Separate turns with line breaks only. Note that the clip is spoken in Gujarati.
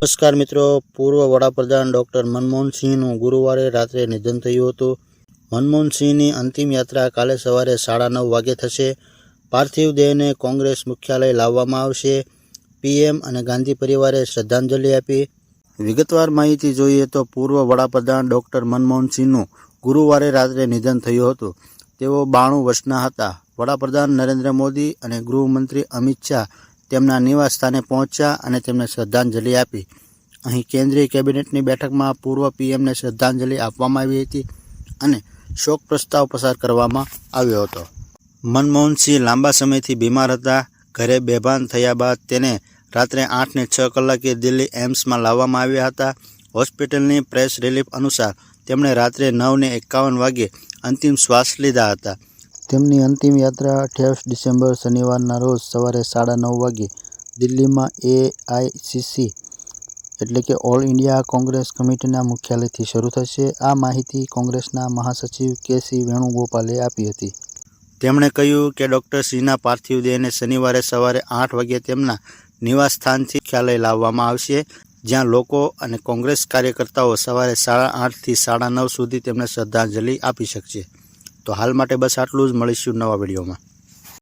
નમસ્કાર મિત્રો. પૂર્વ વડાપ્રધાન ડૉક્ટર મનમોહનસિંહનું ગુરુવારે રાત્રે નિધન થયું હતું. મનમોહનસિંહની અંતિમ યાત્રા કાલે સવારે સાડા નવ વાગે થશે. પાર્થિવ દેહને કોંગ્રેસ મુખ્યાલય લાવવામાં આવશે. પીએમ અને ગાંધી પરિવારે શ્રદ્ધાંજલિ આપી. વિગતવાર માહિતી જોઈએ તો પૂર્વ વડાપ્રધાન ડૉક્ટર મનમોહનસિંહનું ગુરુવારે રાત્રે નિધન થયું હતું. તેઓ બાણું વર્ષના હતા. વડાપ્રધાન નરેન્દ્ર મોદી અને ગૃહમંત્રી અમિત શાહ તેમના નિવાસ સ્થાને પહોંચ્યા અને તેમને શ્રદ્ધાંજલિ આપી. અહીં કેન્દ્રીય કેબિનેટની બેઠકમાં પૂર્વ પીએમને શ્રદ્ધાંજલિ આપવામાં આવી હતી અને શોક પ્રસ્તાવ પસાર કરવામાં આવ્યો હતો. મનમોહનસિંહ લાંબા સમયથી બીમાર હતા. ઘરે બેભાન થયા બાદ તેને રાત્રે આઠને છ કલાકે દિલ્હી એમ્સમાં લાવવામાં આવ્યા હતા. હોસ્પિટલની પ્રેસ રિલીફ અનુસાર તેમણે રાત્રે નવને એકાવન વાગ્યે અંતિમ શ્વાસ લીધા હતા. તેમની અંતિમ યાત્રા અઠ્યાવીસ ડિસેમ્બર શનિવારના રોજ સવારે સાડા નવ વાગ્યે દિલ્હીમાં એઆઈસીસી એટલે કે ઓલ ઇન્ડિયા કોંગ્રેસ કમિટીના મુખ્યાલયથી શરૂ થશે. આ માહિતી કોંગ્રેસના મહાસચિવ કે સી વેણુગોપાલે આપી હતી. તેમણે કહ્યું કે ડૉક્ટર સિંહના પાર્થિવ દેહને શનિવારે સવારે આઠ વાગ્યે તેમના નિવાસ સ્થાનથી ખ્યાલય લાવવામાં આવશે, જ્યાં લોકો અને કોંગ્રેસ કાર્યકર્તાઓ સવારે સાડા આઠથી સાડા નવ સુધી તેમને શ્રદ્ધાંજલિ આપી શકશે. તો હાલ માટે બસ આટલું જ. મળીશું નવા વિડીયોમાં.